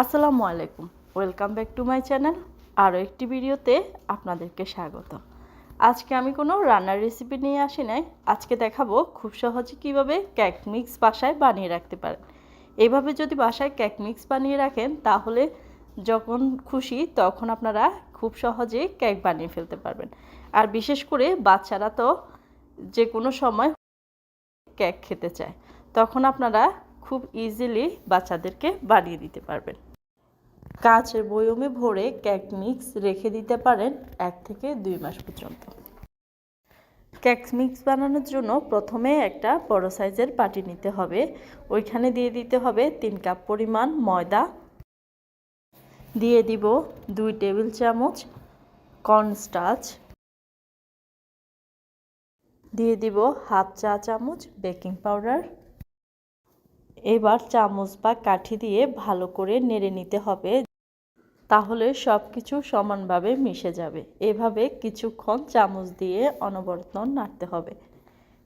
আসসালামু আলাইকুম। Welcome back to my channel আরও একটি ভিডিওতে আপনাদেরকে স্বাগত আজকে আমি কোনো রান্নার রেসিপি নিয়ে আসি নাই। আজকে দেখাবো খুব সহজে কীভাবে কেক মিক্স বাসায় বানিয়ে রাখতে পারেন। এইভাবে যদি বাসায় কেক মিক্স বানিয়ে রাখেন, তাহলে যখন খুশি তখন আপনারা খুব সহজেই কেক বানিয়ে ফেলতে পারবেন। আর বিশেষ করে বাচ্চারা তো যে কোনো সময় কেক খেতে চায়। তখন আপনারা খুব ইজিলি বাচ্চাদেরকে বানিয়ে দিতে পারবেন। কাচের বয়মে ভরে কেক মিক্স রেখে দিতে পারেন এক থেকে দুই মাস পর্যন্ত। কেক মিক্স বানানোর জন্য প্রথমে একটা বড় সাইজের পাটি নিতে হবে। ওইখানে দিয়ে দিতে হবে তিন কাপ পরিমাণ ময়দা। দিয়ে দিব দুই টেবিল চামচ কর্নস্টাচ দিয়ে দিব হাফ চা চামচ বেকিং পাউডার এবার চামচ বা কাঠি দিয়ে ভালো করে নেড়ে নিতে হবে। তাহলে সব কিছু সমানভাবে মিশে যাবে। এভাবে কিছুক্ষণ চামচ দিয়ে অনবরত নাড়তে হবে।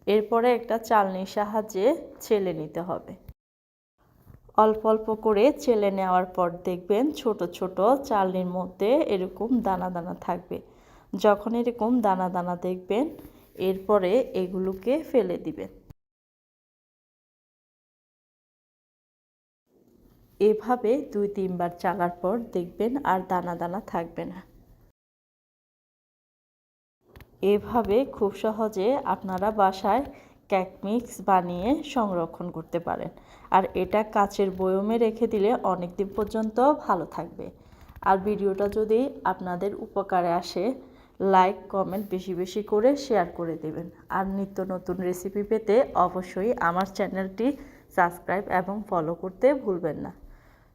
এরপরে একটা চালনির সাহায্যে ছেলে নিতে হবে। অল্প অল্প করে চেলে নেওয়ার পর দেখবেন ছোট ছোট চালনির মধ্যে এরকম দানা দানা থাকবে। যখন এরকম দানা দানা দেখবেন, এরপরে এগুলোকে ফেলে দিবেন। এভাবে দুই তিনবার চালার পর দেখবেন আর দানা দানা থাকবে না। এভাবে খুব সহজে আপনারা বাসায় কেক মিক্স বানিয়ে সংরক্ষণ করতে পারেন। আর এটা কাচের বয়মে রেখে দিলে অনেক দিন পর্যন্ত ভালো থাকবে। আর ভিডিওটা যদি আপনাদের উপকারে আসে, লাইক, কমেন্ট বেশি বেশি করে শেয়ার করে দেবেন। আর নিত্য নতুন রেসিপি পেতে অবশ্যই আমার চ্যানেলটি সাবস্ক্রাইব এবং ফলো করতে ভুলবেন না।